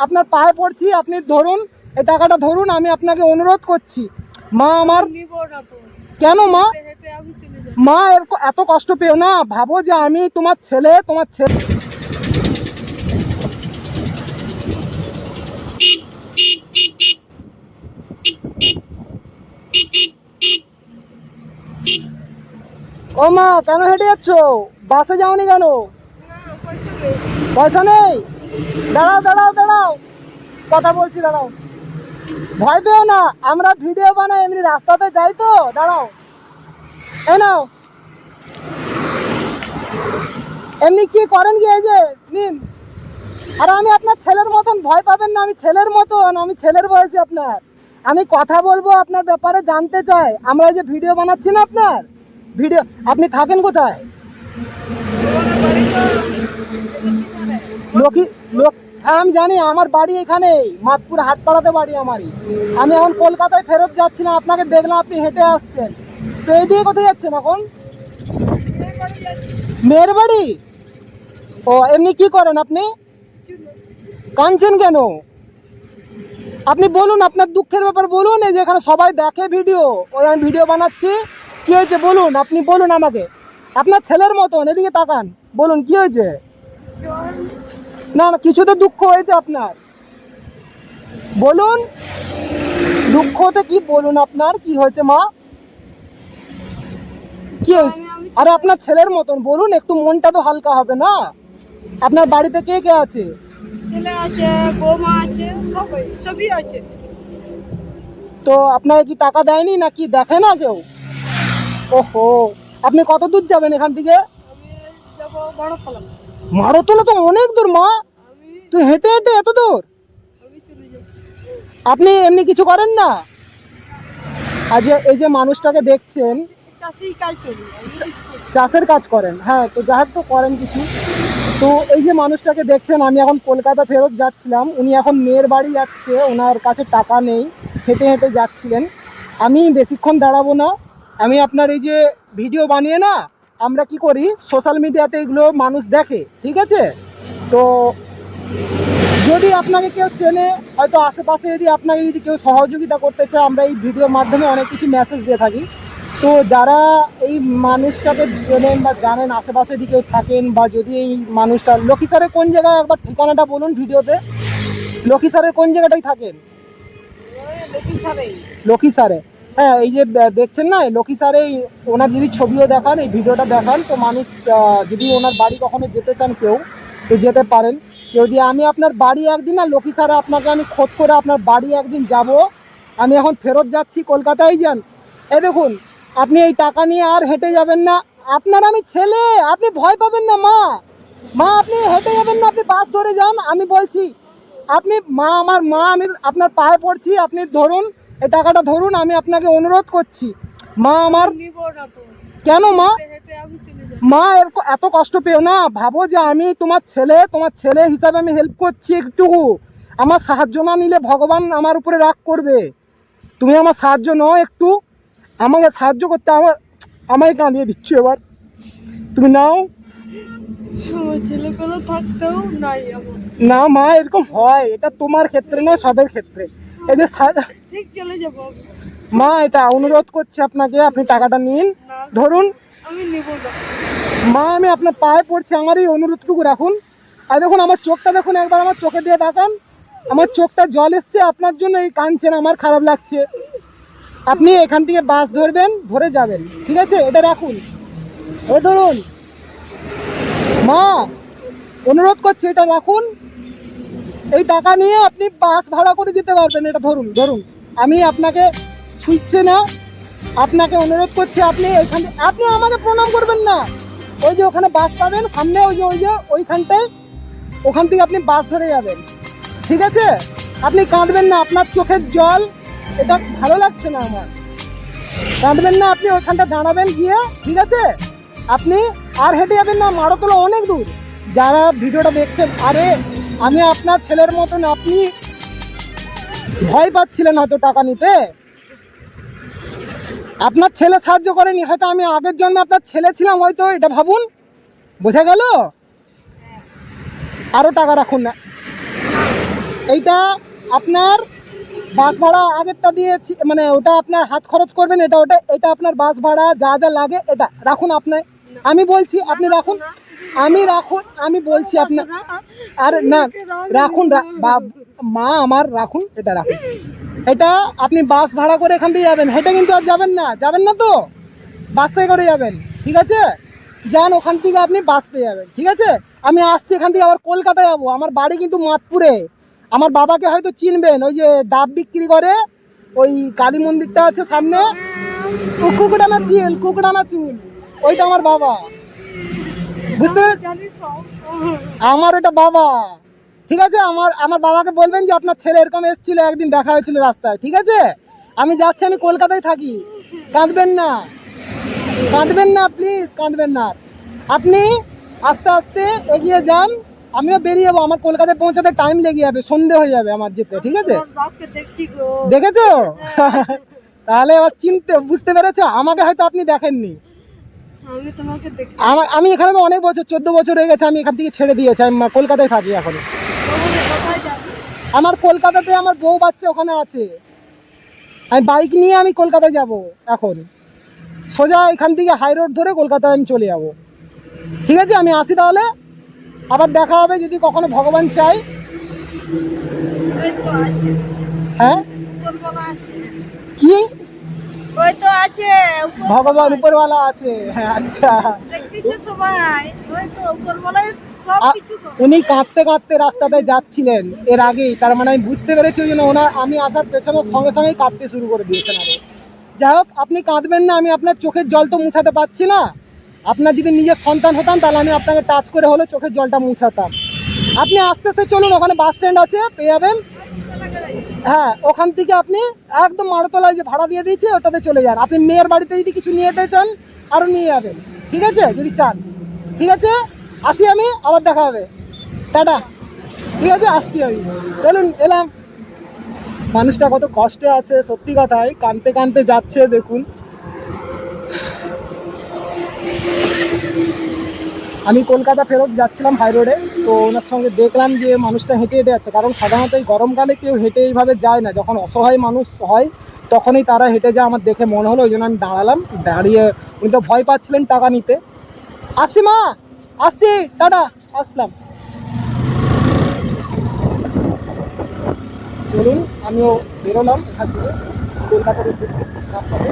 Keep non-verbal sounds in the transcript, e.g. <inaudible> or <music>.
আপনার পায়ে পড়ছি আপনি ধরুন এই টাকাটা ধরুন আমি আপনাকে অনুরোধ করছি। মা আমার কেন মা? মা এর এত কষ্ট পেও না ভাবো যে আমি তোমার ছেলে তোমার ছেলে ও মা কেন হেঁটে যাচ্ছ? বাসে যাওনি কেন? পয়সা নেই? দাঁড়াও দাঁড়াও কথা বলছি, দাঁড়াও। ভয় পেও না, আমরা ভিডিও বানাই, এমনি রাস্তাতে যাই তো, দাঁড়াও। এ নাও। এমনি কি করেন কি এই যে, নিন। আর আমি আপনার ছেলের মতন, ভয় পাবেন না, আমি ছেলের মতন, আমি ছেলের বয়সী আপনার। আমি কথা বলব, আপনার ব্যাপারে জানতে চাই। আমরা যে ভিডিও বানাচ্ছি না আপনার? ভিডিও, আপনি থাকেন কোথায়? লক্ষ্মী লোক হ্যাঁ আমি জানি, আমার বাড়ি এখানেই, মাতপুর হাটপাড়াতে বাড়ি আমারই। আমি এখন কলকাতায় ফেরত যাচ্ছি না, আপনাকে দেখলাম, আপনি হেঁটে আসছেন। তো এই দিয়ে কোথায় যাচ্ছেন এখন? মেয়ের বাড়ি? ও, এমনি কি করেন আপনি? কাঁদছেন কেন? আপনি বলুন, আপনার দুঃখের ব্যাপার বলুন, এই যে এখানে সবাই দেখে ভিডিও, ওই আমি ভিডিও বানাচ্ছি। কি হয়েছে বলুন, আপনি বলুন আমাকে। আপনার ছেলের মতন, এদিকে তাকান, বলুন, কি হয়েছে? না না কিছু তো দুঃখ হয়েছে আপনার। বলুন দুঃখতে কি বলুন আপনার? কি হয়েছে মা? কি হয়েছে? আরে আপনার ছেলের মতন বলুন একটু মনটা তো হালকা হবে না? আপনার বাড়িতে কে কে আছে? ছেলে আছে বৌমা আছে সবাই সবই আছে। তো আপনাকে কি টাকা দেয়নি নাকি দেখে না কেউ? ওহো আপনি কত দূর যাবেন এখান থেকে? বড় মারোতলা তো অনেক দূর মা। তুই হেঁটে হেঁটে এত দূর? আপনি এমনি কিছু করেন না? আজ যে- এই যে মানুষটাকে দেখছেন চাষের কাজ করেন। হ্যাঁ তো যাই হোক তো করেন কিছু। তো এই যে মানুষটাকে দেখছেন আমি এখন কলকাতা ফেরত যাচ্ছিলাম। উনি এখন মেয়ের বাড়ি যাচ্ছে ওনার কাছে টাকা নেই। হেঁটে হেঁটে যাচ্ছিলেন। আমি বেশিক্ষণ দাঁড়াবো না। আমি আপনার এই যে ভিডিও বানিয়ে না আমরা কি করি? সোশ্যাল মিডিয়াতে এগুলো মানুষ দেখে ঠিক আছে? তো যদি আপনাকে কেউ চেনে হয়তো আশেপাশে যদি আপনাকে যদি কেউ সহযোগিতা করতে চায় আমরা এই ভিডিওর মাধ্যমে অনেক কিছু মেসেজ দিয়ে থাকি। তো যারা এই মানুষটাকে চেনেন বা জানেন আশেপাশে যদি কেউ থাকেন বা যদি এই মানুষটা লক্ষ্মী স্যারের কোন জায়গায় একবার ঠিকানাটা বলুন ভিডিওতে লক্ষ্মী স্যারের কোন জায়গাটায় থাকেন? লক্ষ্মী স্যারে হ্যাঁ এই যে দেখছেন না লক্ষ্মী স্যার এই ওনার যদি ছবিও দেখান, এই ভিডিওটা দেখান, তো মানুষ যদি ওনার বাড়ি কখনো যেতে চান কেউ, তো যেতে পারেন। কেউ দিয়ে আমি আপনার বাড়ি একদিন না, লক্ষ্মী স্যারে, আপনাকে আমি খোঁজ করে আপনার বাড়ি একদিন যাব। আমি এখন ফেরত যাচ্ছি কলকাতায় যান এই দেখুন, আপনি এই টাকা নিয়ে আর হেঁটে যাবেন না। আপনার আমি ছেলে, আপনি ভয় পাবেন না, মা। মা, আপনি হেঁটে যাবেন না, আপনি বাস ধরে যান। আমি বলছি, আপনি মা, আমার মা, আমি আপনার পায়ে পড়ছি, আপনি ধরুন এই টাকাটা ধরুন আমি আপনাকে অনুরোধ করছি। মা আমার কেন মা? মা এত কষ্ট পেও না। ভাবো যে আমি তোমার ছেলে তোমার ছেলে হিসাবে আমি হেল্প করছি একটু আমার সাহায্য না নিলে ভগবান আমার উপরে রাগ করবে। তুমি আমার সাহায্য নাও একটু। আমাকে সাহায্য করতে আমার আমায় কাঁদিয়ে দিচ্ছ এবার। তুমি নাও। না মা এরকম হয়। এটা তোমার ক্ষেত্রে নয় সবের ক্ষেত্রে। এই যে। মা এটা অনুরোধ করছি আপনাকে আপনি টাকাটা নিন। ধরুন। মা আমি আপনার পায়ে পড়ছি আমার এই অনুরোধটুকু রাখুন। আর দেখুন আমার চোখটা দেখুন একবার আমার চোখে দিয়ে তাকান। আমার চোখটা জল এসছে আপনার জন্য এই কাঁদছেন আমার খারাপ লাগছে। আপনি এখান থেকে বাস ধরবেন ধরে যাবেন ঠিক আছে? এটা রাখুন। এ ধরুন। মা অনুরোধ করছি এটা রাখুন। এই টাকা নিয়ে আপনি বাস ভাড়া করে যেতে পারবেন, এটা ধরুন ধরুন। আমি আপনাকে ছুঁচ্ছে না, আপনাকে অনুরোধ করছি, আপনি এখান আপনি আমাকে প্রণাম করবেন না। ওই যে ওখানে বাস পাবেন, সামনে ওই যে ওই যে, ওইখানটায় ওখান থেকে আপনি বাস ধরে যাবেন। ঠিক আছে? আপনি কাঁদবেন না, আপনার চোখের জল, এটা ভালো লাগছে না আমার। কাঁদবেন না, আপনি ওইখানটা দাঁড়াবেন গিয়ে, ঠিক আছে? আপনি আর হেঁটে যাবেন না, মারোতলা অনেক দূর। যারা ভিডিওটা দেখছেন, আরে আমি আপনার ছেলের মতন আপনি ভয় পাচ্ছিলেন হয়তো টাকা নিতে। আপনার ছেলে সাহায্য করেনি, হয়তো আমি আগের জন্মে আপনার ছেলে ছিলাম হয়তো, এটা ভাবুন। বোঝা গেল? আরও টাকা রাখুন না। এইটা আপনার বাস ভাড়া আগেরটা দিয়েছি মানে ওটা আপনার হাত খরচ করবেন, এটা ওটা, এটা আপনার বাস ভাড়া, যা যা লাগে, এটা। রাখুন আপনি। আমি বলছি, আপনি রাখুন। আমি রাখুন, আমি বলছি আপনার আর না, রাখুন মা আমার, রাখুন, এটা রাখুন। এটা আপনি বাস ভাড়া করে এখান থেকে যাবেন। হেঁটে কিন্তু আর যাবেন না। যাবেন না তো? বাসে করে যাবেন, ঠিক আছে? যান, ওখান থেকে আপনি বাস পেয়ে যাবেন, ঠিক আছে? আমি আসছি এখান থেকে, আবার কলকাতা যাব। আমার বাড়ি কিন্তু মাতপুরে। আমার বাবাকে হয়তো চিনবেন, ওই যে ডাব বিক্রি করে, ওই কালী মন্দিরটা আছে সামনে। ও কুকুডানা চিল কুকুডানা চুল। ওইটা আমার বাবা। বুঝতে? আমার এটা বাবা। ঠিক আছে? আমার আমার বাবাকে বলবেন যে আপনার ছেলে এরকম এসেছিল একদিন দেখা হয়েছিল রাস্তায়। ঠিক আছে? আমি যাচ্ছি আমি কলকাতায় থাকি। কাঁদবেন না। কাঁদবেন না প্লিজ কাঁদবেন না। আপনি আস্তে আস্তে এগিয়ে যান। আমিও বেরিয়ে যাব। আমার কলকাতায় পৌঁছাতে টাইম লেগে যাবে সন্ধে হয়ে যাবে আমার যেতে। ঠিক আছে? দেখছি <laughs> তাহলে এবার চিনতে বুঝতে পেরেছ? আমাকে হয়তো আপনি দেখেননি। আমি তোমাকে আমার আমি এখানে তো অনেক বছর চোদ্দ বছর হয়ে গেছে আমি এখান থেকে ছেড়ে দিয়েছি আমি কলকাতায় থাকি এখন। আমার কলকাতাতে আমার বউ বাচ্চা ওখানে আছে। আমি বাইক নিয়ে আমি কলকাতায় যাব এখন। সোজা এখান থেকে হাই রোড ধরে কলকাতায় আমি চলে যাব। ঠিক আছে? আমি আসি তাহলে। আবার দেখা হবে যদি কখনো ভগবান চাই হ্যাঁ? কি? ওই তো আছে উপর- ভগবান উপরওয়ালা আছে। হ্যাঁ আচ্ছা। সবাই। ওই তো উপরওয়ালাই। উনি কাঁদতে কাঁদতে রাস্তাতে যাচ্ছিলেন এর আগেই। তার মানে আমি বুঝতে পেরেছি ওই জন্য ওনার আমি আসার পেছনের সঙ্গে সঙ্গেই কাঁদতে শুরু করে দিয়েছেন আরে। যাই হোক আপনি কাঁদবেন না আমি আপনার চোখের জল তো মুছাতে পারছি না। আপনার যদি নিজের সন্তান হতাম তাহলে আমি আপনাকে টাচ করে হলে চোখের জলটা মুছাতাম। আপনি আস্তে আস্তে চলুন ওখানে বাস স্ট্যান্ড আছে পেয়ে যাবেন। হ্যাঁ ওখান থেকে আপনি একদম মারতলায় যে ভাড়া দিয়ে দিয়েছে, ওটাতে চলে যান। আপনি মেয়ের বাড়িতে যদি কিছু নিয়ে যেতে চান আরও নিয়ে যাবেন। ঠিক আছে? যদি চান। ঠিক আছে? আসি আমি, আবার দেখা হবে। টাটা। ঠিক আছে? আসছি আমি। চলুন, এলাম। মানুষটা কত কষ্টে আছে, সত্যি কথাই। কানতে কানতে যাচ্ছে, দেখুন। আমি কলকাতা ফেরত যাচ্ছিলাম হাই রোডে তো ওনার সঙ্গে দেখলাম যে মানুষটা হেঁটে হেঁটে যাচ্ছে। কারণ সাধারণত এই গরমকালে কেউ হেঁটে এইভাবে যায় না। যখন অসহায় মানুষ হয়, তখনই তারা হেঁটে যায়। আমার দেখে মনে হলো ওই জন্য আমি দাঁড়ালাম। দাঁড়িয়ে উনি তো ভয় পাচ্ছিলেন টাকা নিতে। আসি মা! আসি টাটা! আসলাম। চলুন, আমিও বেরোলাম এখান থেকে। কলকাতার উদ্দেশ্যে, রাস্তাতে।